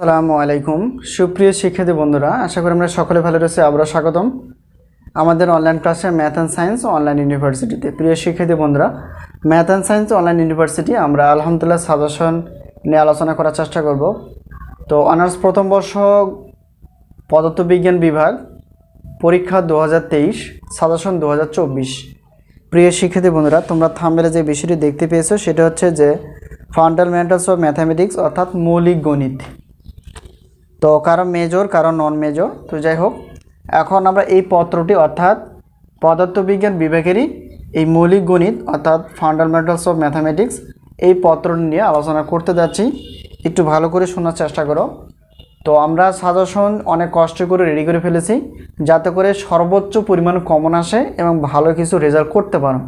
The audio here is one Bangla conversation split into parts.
আসসালামু আলাইকুম। সুপ্রিয় শিক্ষার্থী বন্ধুরা, আশা করি আমরা সকলে ভালো রয়েছে, আবারও স্বাগতম। আমাদের অনলাইন ক্লাসে ম্যাথ অ্যান্ড সায়েন্স অনলাইন ইউনিভার্সিটিতে প্রিয় শিক্ষার্থী বন্ধুরা math and science online university আমরা আলহামদুলিল্লাহ সাজেশন নিয়ে আলোচনা করার চেষ্টা করব। তো অনার্স প্রথম বর্ষ পদার্থবিজ্ঞান বিভাগ, পরীক্ষা দু হাজার তেইশ সাজেশন দু হাজার চব্বিশ। প্রিয় শিক্ষার্থী বন্ধুরা, তোমরা থাম্বেলে যে বিষয়টি দেখতে পেয়েছ, সেটা হচ্ছে যে ফান্ডামেন্টালস অফ ম্যাথামেটিক্স অর্থাৎ মৌলিক গণিত। তো কারও মেজর কারও নন মেজর তো যাই হোক এখন আমরা এই পত্রটি অর্থাৎ পদার্থবিজ্ঞান বিভাগেরই এই মৌলিক গণিত অর্থাৎ ফান্ডামেন্টালস অফ ম্যাথামেটিক্স এই পত্র নিয়ে আলোচনা করতে যাচ্ছি। একটু ভালো করে শোনার চেষ্টা করো। তো আমরা সাজেশন অনেক কষ্ট করে রেডি করে ফেলেছি, যাতে করে সর্বোচ্চ পরিমাণ কমন আসে এবং ভালো কিছু রেজাল্ট করতে পারো।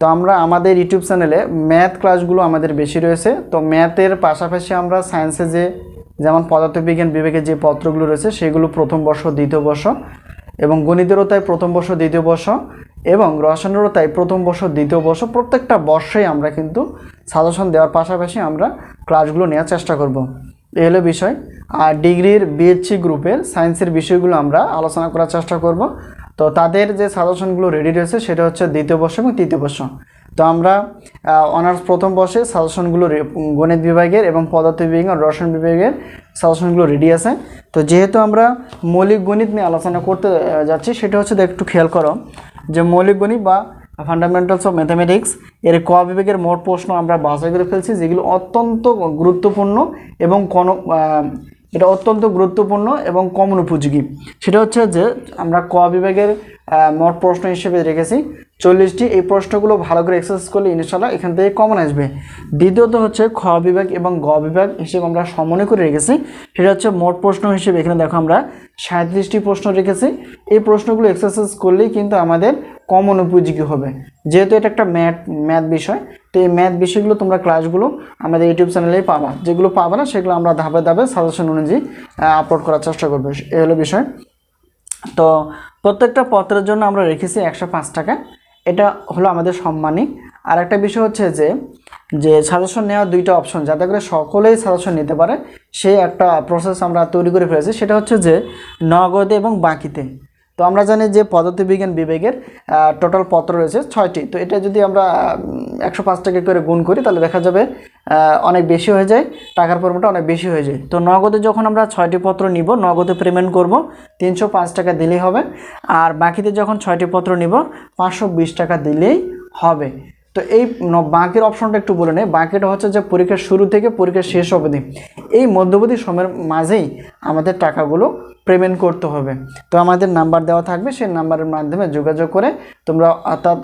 তো আমরা আমাদের ইউটিউব চ্যানেলে ম্যাথ ক্লাসগুলো আমাদের বেশি রয়েছে। তো ম্যাথের পাশাপাশি আমরা সায়েন্সে যে যেমন পদার্থবিজ্ঞান বিভাগের যে পত্রগুলো রয়েছে, সেগুলো প্রথম বর্ষ, দ্বিতীয় বর্ষ এবং গণিতেরও তাই প্রথম বর্ষ, দ্বিতীয় বর্ষ এবং রসায়নেরও তাই প্রথম বর্ষ, দ্বিতীয় বর্ষ। প্রত্যেকটা বর্ষেই আমরা কিন্তু সাজেশন দেওয়ার পাশাপাশি আমরা ক্লাসগুলো নেওয়ার চেষ্টা করব। এই হলো বিষয়। আর ডিগ্রির বিএসসি গ্রুপের সায়েন্সের বিষয়গুলো আমরা আলোচনা করার চেষ্টা করব। তো তাদের যে সাজেশনগুলো রেডি রয়েছে, সেটা হচ্ছে দ্বিতীয় বর্ষ এবং তৃতীয় বর্ষ। তো আমরা অনার্স প্রথম বর্ষে সাজেশনগুলো গণিত বিভাগের এবং পদার্থ বিভাগ রসায়ন বিভাগের সাজেশনগুলো রেডি আছে। তো যেহেতু আমরা মৌলিক গণিত নিয়ে আলোচনা করতে যাচ্ছি, সেটা হচ্ছে একটু খেয়াল করো যে মৌলিক গণিত বা ফান্ডামেন্টালস অফ ম্যাথামেটিক্স এর ক বিভাগের মোট প্রশ্ন আমরা বাছাই করে ফেলছি, যেগুলো অত্যন্ত গুরুত্বপূর্ণ এবং কোন এটা অত্যন্ত গুরুত্বপূর্ণ এবং কমন উপযোগী। সেটা হচ্ছে যে আমরা ক বিভাগের মোট প্রশ্ন হিসেবে রেখেছি। চল্লিশটি এই প্রশ্নগুলো ভালো করে এক্সারসাইজ করলে ইনশাল্লাহ এখান থেকে কমন আসবে। দ্বিতীয়ত হচ্ছে খ বিভাগ এবং গ বিভাগ হিসেবে আমরা সমনে করে রেখেছি। সেটা হচ্ছে মোট প্রশ্ন হিসেবে এখানে দেখো আমরা সাঁত্রিশটি প্রশ্ন রেখেছি। এই প্রশ্নগুলো এক্সারসাইজ করলেই কিন্তু আমাদের কমন উপযোগী হবে। যেহেতু এটা একটা ম্যাথ ম্যাথ বিষয়, তো এই ম্যাথ বিষয়গুলো তোমরা ক্লাসগুলো আমাদের ইউটিউব চ্যানেলেই পাবা। যেগুলো পাবে না, সেগুলো আমরা ধাপে ধাপে সাজেশন অনুযায়ী আপলোড করার চেষ্টা করব। এই হলো বিষয়। তো প্রত্যেকটা পত্রের জন্য আমরা রেখেছি একশো পাঁচ টাকা। এটা হলো আমাদের সম্মানী। আর একটা বিষয় হচ্ছে যে যে সাজেশন নেওয়ার দুইটা অপশন যাতে করে সকলেই সাজেশন নিতে পারে, সেই একটা প্রসেস আমরা তৈরি করে ফেলেছি, সেটা হচ্ছে যে নগদে এবং বাকিতে। তো আমরা জানি যে পদার্থবিজ্ঞান বিবেকের টোটাল পত্র রয়েছে ছয়টি। তো এটা যদি আমরা একশো পাঁচ টাকা করে গুণ করি, তাহলে দেখা যাবে অনেক বেশি হয়ে যায়, টাকার পরিমাণটা অনেক বেশি হয়ে যায়। তো নগদে যখন আমরা ছয়টি পত্র নিব, নগদে পেমেন্ট করব, তিনশো পাঁচ টাকা দিলেই হবে। আর বাকিতে যখন ছয়টি পত্র নিব, পাঁচশো বিশ টাকা দিলেই হবে। তো এই বাকির অপশনটা একটু বলে নেই। বাকিটা হচ্ছে যে পরীক্ষার শুরু থেকে পরীক্ষার শেষ অবধি। এই মধ্যবর্তী সময়ের মাঝেই আমাদের টাকাগুলো পেমেন্ট করতে হবে। তো আমাদের নাম্বার দেওয়া থাকবে, সেই নাম্বারের মাধ্যমে যোগাযোগ করে তোমরা অর্থাৎ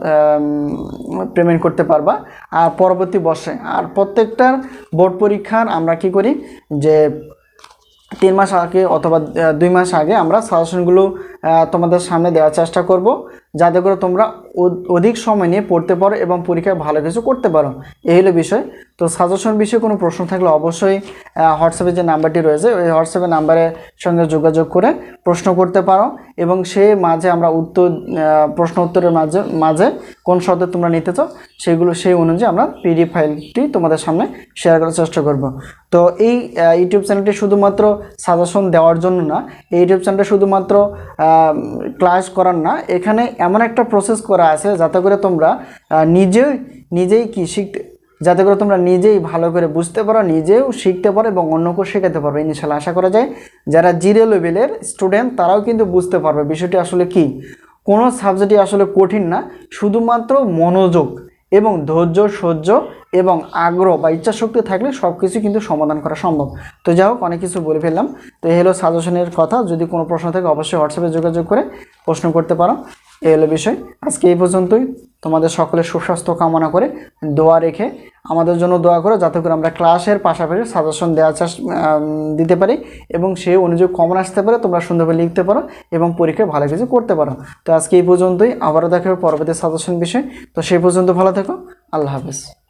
পেমেন্ট করতে পারবা। আর পরবর্তী বর্ষে, আর প্রত্যেকটার বোর্ড পরীক্ষার আমরা কি করি যে, তিন মাস আগে অথবা দুই মাস আগে আমরা সাজেশনগুলো তোমাদের সামনে দেওয়ার চেষ্টা করব। যাতে করে তোমরা অধিক সময় নিয়ে পড়তে পারো এবং পরীক্ষায় ভালো কিছু করতে পারো। এই হলো বিষয়। তো সাজেশন বিষয়ে কোনো প্রশ্ন থাকলে অবশ্যই হোয়াটসঅ্যাপে যে নাম্বারটি রয়েছে, ওই হোয়াটসঅ্যাপের নাম্বারের সঙ্গে যোগাযোগ করে প্রশ্ন করতে পারো এবং সে মাঝে আমরা উত্তর প্রশ্ন উত্তরের মাঝে মাঝে কোন শব্দ তোমরা নিতে চাও, সেগুলো, সেই অনুযায়ী আমরা পিডিএফ ফাইলটি তোমাদের সামনে শেয়ার করার চেষ্টা করব। তো এই ইউটিউব চ্যানেলটি শুধুমাত্র সাজেশন দেওয়ার জন্য না, এই ইউটিউব চ্যানেলটা শুধুমাত্র ক্লাস করার না, এখানে এমন একটা প্রসেস করা আছে যাতে করে তোমরা নিজে, নিজেই কি শিখতে, যাতে করে তোমরা নিজেই ভালো করে বুঝতে পারো, নিজেও শিখতে পারো এবং অন্যকেও শেখাতে পারবে। ইনশাল্লাহ আশা করা যায় যারা জিরো লেভেলের স্টুডেন্ট তারাও কিন্তু বুঝতে পারবে বিষয়টি আসলে কি। কোনো সাবজেক্টই আসলে কঠিন না, শুধুমাত্র মনোযোগ এবং ধৈর্য, সহ্য এবং আগ্রহ বা ইচ্ছা শক্তি থাকলে সব কিছু কিন্তু সমাধান করা সম্ভব। তো যাই হোক, অনেক কিছু বলে ফেললাম। তো হলো সাজেশনের কথা। যদি কোনো প্রশ্ন থাকে, অবশ্যই হোয়াটসঅ্যাপে যোগাযোগ করে প্রশ্ন করতে পারো। এই হলো বিষয়। আজকে এই পর্যন্তই। তোমাদের সকলের সুস্বাস্থ্য কামনা করে দোয়া রেখে আমাদের জন্য দোয়া করো, যাতে করে আমরা ক্লাসের পাশাপাশি সাজেশন দেওয়ার চাষ দিতে পারি এবং সেই অনুযায়ী কমন আসতে পারে, তোমরা সুন্দরভাবে লিখতে পারো এবং পরীক্ষায় ভালো কিছু করতে পারো। তো আজকে এই পর্যন্তই। আবারও দেখা হবে পরবর্তী সাজেশন বিষয়। তো সেই পর্যন্ত ভালো থেকো। আল্লাহ হাফেজ।